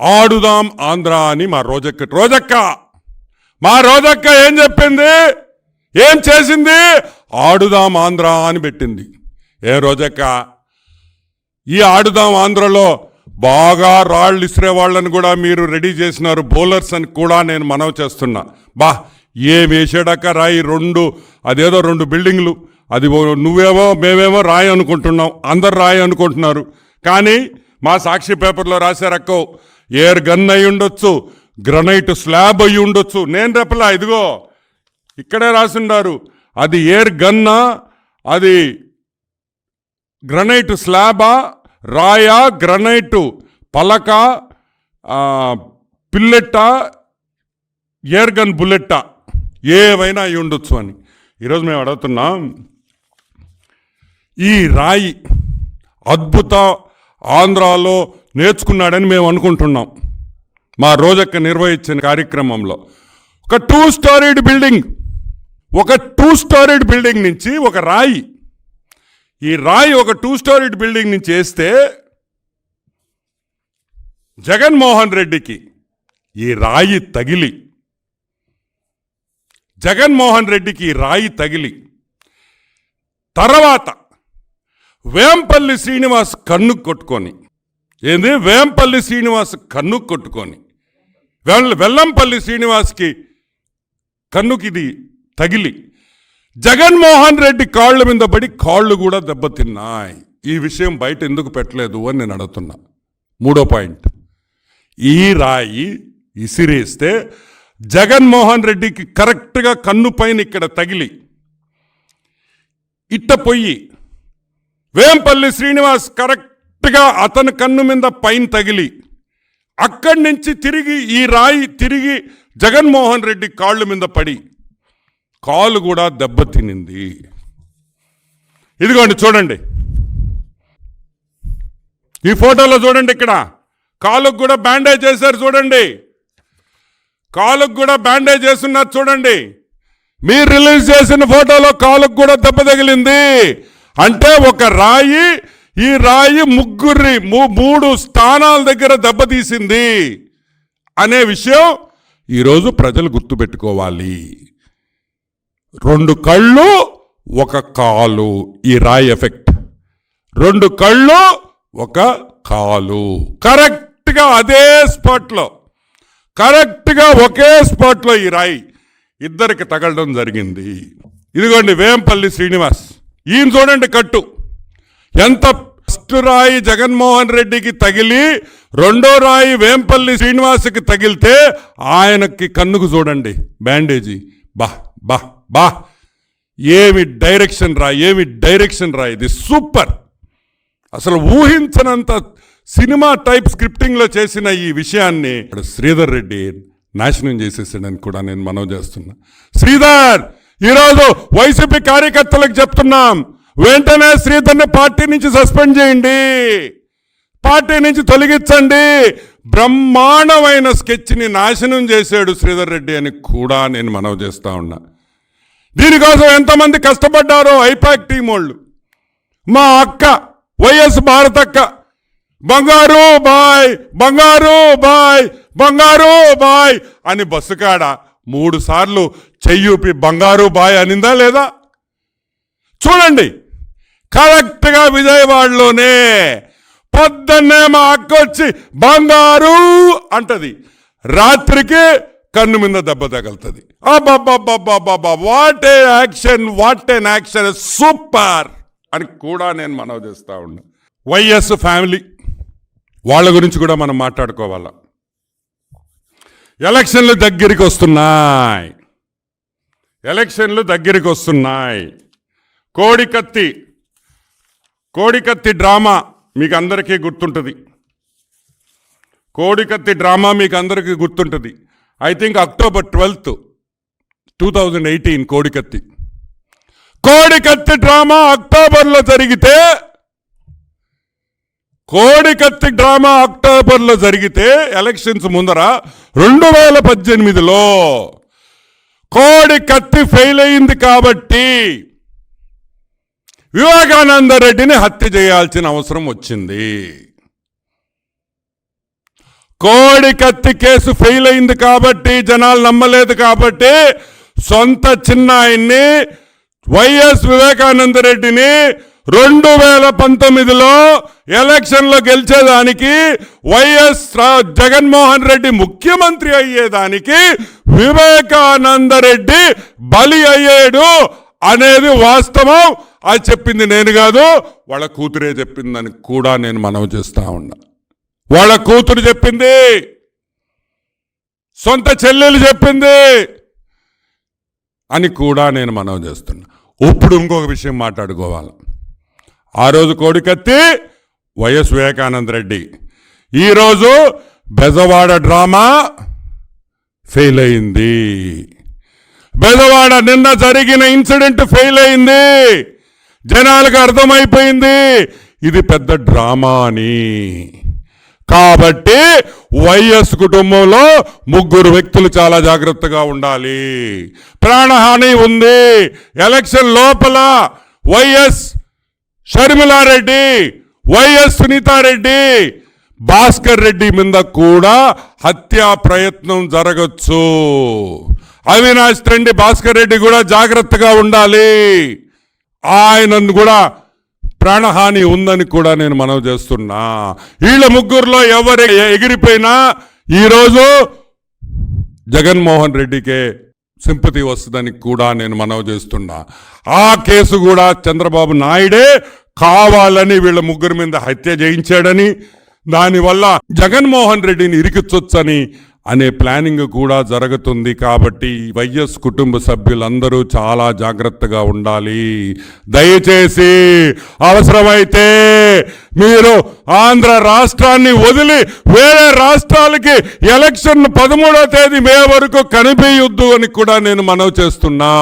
ఆడుదాం ఆంధ్ర అని మా రోజక్క రోజక్క! మా రోజక్క ఏం చెప్పింది? ఏం చేసింది? ఆడుదాం ఆంధ్ర అని పెట్టింది. ఏ రోజక్క? ఈ ఆడుదాం ఆంధ్రలో బాగా రాళ్ళు ఇసిరే వాళ్ళని కూడా మీరు రెడీ చేసినారు బౌలర్స్ అని కూడా నేను మనవి చేస్తున్నా. బా ఏం వేసాడక్క రాయి? రెండు అదేదో రెండు బిల్డింగ్లు. అది నువ్వేమో మేమేమో రాయి అనుకుంటున్నాం. అందరు రాయి అనుకుంటున్నారు. కానీ మా సాక్షి పేపర్లో రాశారక్కో ఎయిర్ గన్ అయి ఉండొచ్చు గ్రనైట్ స్లాబ్ అయి ఉండొచ్చు. నేను రెప్పలా ఇదిగో ఇక్కడే రాసిండారు. అది ఎయిర్ గన్నా అది గ్రనైట్ స్లాబా రాయా గ్రనైట్ పలక పిల్లెట్టా ఎయిర్ గన్ బుల్లెట్టా ఏవైనా అయి ఉండొచ్చు అని. ఈరోజు మేము అడుగుతున్నాం ఈ రాయి అద్భుత ఆంధ్రాలో నేర్చుకున్నాడని మేము అనుకుంటున్నాం. మా రోజక్క నిర్వహించిన కార్యక్రమంలో. ఒక టూ స్టారీడ్ బిల్డింగ్ ఒక టూ స్టారీడ్ బిల్డింగ్ నుంచి ఒక రాయి. ఈ రాయి ఒక టూ స్టారీడ్ బిల్డింగ్ నుంచి వేస్తే జగన్మోహన్ రెడ్డికి ఈ రాయి తగిలి. జగన్మోహన్ రెడ్డికి ఈ రాయి తగిలి. తర్వాత వేంపల్లి శ్రీనివాస్ కన్ను కొట్టుకొని. ఏంది? వేంపల్లి శ్రీనివాస్ కన్ను కొట్టుకొని. వెల్లంపల్లి శ్రీనివాస్కి కన్నుకి ఇది తగిలి. జగన్మోహన్ రెడ్డి కాళ్ళ మీద పడి కాళ్ళు కూడా దెబ్బతిన్నాయి. ఈ విషయం బయట ఎందుకు పెట్టలేదు అని నేను అడుగుతున్నా. మూడో పాయింట్. ఈ రాయి ఇసిరేస్తే జగన్మోహన్ రెడ్డికి కరెక్ట్గా కన్ను పైన ఇక్కడ తగిలి. ఇట్ట పొయ్యి వేంపల్లి శ్రీనివాస్ కరెక్ట్గా అతని కన్ను మీద పైన తగిలి అక్కడి నుంచి తిరిగి ఈ రాయి తిరిగి జగన్మోహన్ రెడ్డి కాళ్ళ మీద పడి కాలు కూడా దెబ్బతినింది ఇదిగోండి చూడండి. ఈ ఫోటోలో చూడండి ఇక్కడ. కాలుకు కూడా బ్యాండేజ్ చేశారు చూడండి. కాలుకు కూడా బ్యాండేజ్ చేస్తున్నారు చూడండి. మీరు రిలీజ్ చేసిన ఫోటోలో కాలుకు కూడా దెబ్బ తగిలింది. అంటే ఒక రాయి ఈ రాయి ముగ్గురి మూ- మూడు స్థానాల దగ్గర దెబ్బతీసింది అనే విషయం ఈరోజు ప్రజలు గుర్తుపెట్టుకోవాలి. రెండు కళ్ళు ఒక కాలు. ఈ రాయి ఎఫెక్ట్. రెండు కళ్ళు ఒక కాలు. కరెక్ట్గా అదే స్పాట్లో. కరెక్ట్గా ఒకే స్పాట్లో ఈ రాయి. ఇద్దరికి తగలడం జరిగింది. ఇదిగోండి వేంపల్లి శ్రీనివాస్. ఈయన చూడండి కట్టు. ఎంత ఫస్ట్ రాయి జగన్మోహన్ రెడ్డికి తగిలి రెండో రాయి వేంపల్లి శ్రీనివాస్కి తగిలితే ఆయనకి కన్నుకు చూడండి. బ్యాండేజీ. బా బా బా. ఏమి డైరెక్షన్ రా ఏమి డైరెక్షన్ రా ఇది సూపర్. అసలు ఊహించనంత సినిమా టైప్ స్క్రిప్టింగ్లో చేసిన ఈ విషయాన్ని శ్రీధర్ రెడ్డి నాశనం చేసేసాడని కూడా నేను మనవి చేస్తున్నా. శ్రీధర్! ఈరోజు వైసీపీ కార్యకర్తలకు చెప్తున్నాం వెంటనే శ్రీధర్ని పార్టీ నుంచి సస్పెండ్ చేయండి. పార్టీ నుంచి తొలగించండి. బ్రహ్మాండమైన స్కెచ్ని నాశనం చేశాడు శ్రీధర్ రెడ్డి అని కూడా నేను మనవి చేస్తా ఉన్నా. దీనికోసం ఎంతమంది కష్టపడ్డారో ఐపాక్ టీం వాళ్ళు. మా అక్క వైఎస్ భారతక్క బంగారు బాయ్ బంగారు బాయ్ బంగారు బాయ్ అని బస్సు కాడ మూడు సార్లు చెయ్యూపి బంగారు బాయ్ అనిందా లేదా? చూడండి. కరెక్ట్గా విజయవాడలోనే పొద్దున్నే మా అక్క వచ్చి బంగారు అంటది. రాత్రికి కన్ను మీద దెబ్బ తగులుతుంది. అబ్బాబ్బాబ్బాబ్బాబ్బా what a action what an action super అని కూడా నేను మనవి చేస్తూ ఉన్నా వైఎస్ ఫ్యామిలీ వాళ్ళ గురించి కూడా మనం మాట్లాడుకోవాలా? ఎలక్షన్లు దగ్గరికి వస్తున్నాయి. ఎలక్షన్లు దగ్గరికి వస్తున్నాయి. కోడికత్తి కోడికత్తి డ్రామా మీకు అందరికీ గుర్తుంటుంది. కోడికత్తి డ్రామా మీకు అందరికీ గుర్తుంటుంది. I think October twelfth two thousand eighteen కోడికత్తి. కోడికత్తి డ్రామా అక్టోబర్లో జరిగితే కోడికత్తి డ్రామా అక్టోబర్లో జరిగితే ఎలక్షన్స్ ముందర రెండు వేల పద్దెనిమిదిలో కోడి కత్తి ఫెయిల్ అయింది కాబట్టి వివేకానంద రెడ్డిని హత్య చేయాల్సిన అవసరం వచ్చింది. కోడి కత్తి కేసు ఫెయిల్ అయింది కాబట్టి జనాలు నమ్మలేదు కాబట్టి సొంత చిన్నాయన్ని వైఎస్ వివేకానంద రెడ్డిని రెండు వేల పంతొమ్మిదిలో ఎలక్షన్లో గెలిచేదానికి వైఎస్ రా- జగన్మోహన్ రెడ్డి ముఖ్యమంత్రి అయ్యేదానికి వివేకానంద రెడ్డి బలి అయ్యాడు అనేది వాస్తవం. అది చెప్పింది నేను కాదు వాళ్ళ కూతురే చెప్పిందని కూడా నేను మనవి చేస్తా ఉన్నా. వాళ్ళ కూతురు చెప్పింది సొంత చెల్లెలు చెప్పింది అని కూడా నేను మనవి చేస్తున్నా. ఇప్పుడు ఇంకొక విషయం మాట్లాడుకోవాలి. ఆ రోజు కోడికత్తి వైఎస్ వివేకానంద రెడ్డి ఈరోజు బెజవాడ డ్రామా ఫెయిల్ అయింది బెజవాడ నిన్న జరిగిన ఇన్సిడెంట్ ఫెయిల్ అయింది జనాలకు అర్థమైపోయింది. ఇది పెద్ద డ్రామా అని. కాబట్టి వైఎస్ కుటుంబంలో ముగ్గురు వ్యక్తులు చాలా జాగ్రత్తగా ఉండాలి. ప్రాణహాని ఉంది. ఎలక్షన్ లోపల వైఎస్ షర్మిలారెడ్డి వైఎస్ సునీతారెడ్డి భాస్కర్ రెడ్డి మీద కూడా హత్యా ప్రయత్నం జరగచ్చు. అవినాష్ రెడ్డి భాస్కర్ రెడ్డి కూడా జాగ్రత్తగా ఉండాలి. ఆయనను కూడా ప్రాణహాని ఉందని కూడా నేను మనవి చేస్తున్నా. వీళ్ళ ముగ్గురులో ఎవరు ఎగిరిపోయినా ఈరోజు జగన్మోహన్ రెడ్డికే సింపతి వస్తుందని కూడా నేను మనవి చేస్తున్నా. ఆ కేసు కూడా చంద్రబాబు నాయుడే కావాలని వీళ్ళ ముగ్గురు మీద హత్య చేయించాడని దానివల్ల జగన్మోహన్ రెడ్డిని ఇరికిచ్చొచ్చని అనే ప్లానింగ్ కూడా జరుగుతుంది కాబట్టి వైఎస్ కుటుంబ సభ్యులందరూ చాలా జాగ్రత్తగా ఉండాలి. దయచేసి అవసరమైతే మీరు ఆంధ్ర రాష్ట్రాన్ని వదిలి వేరే రాష్ట్రాలకి ఎలక్షన్ పదమూడో తేదీ మే వరకు కనిపించొద్దు అని కూడా నేను మనవి చేస్తున్నా.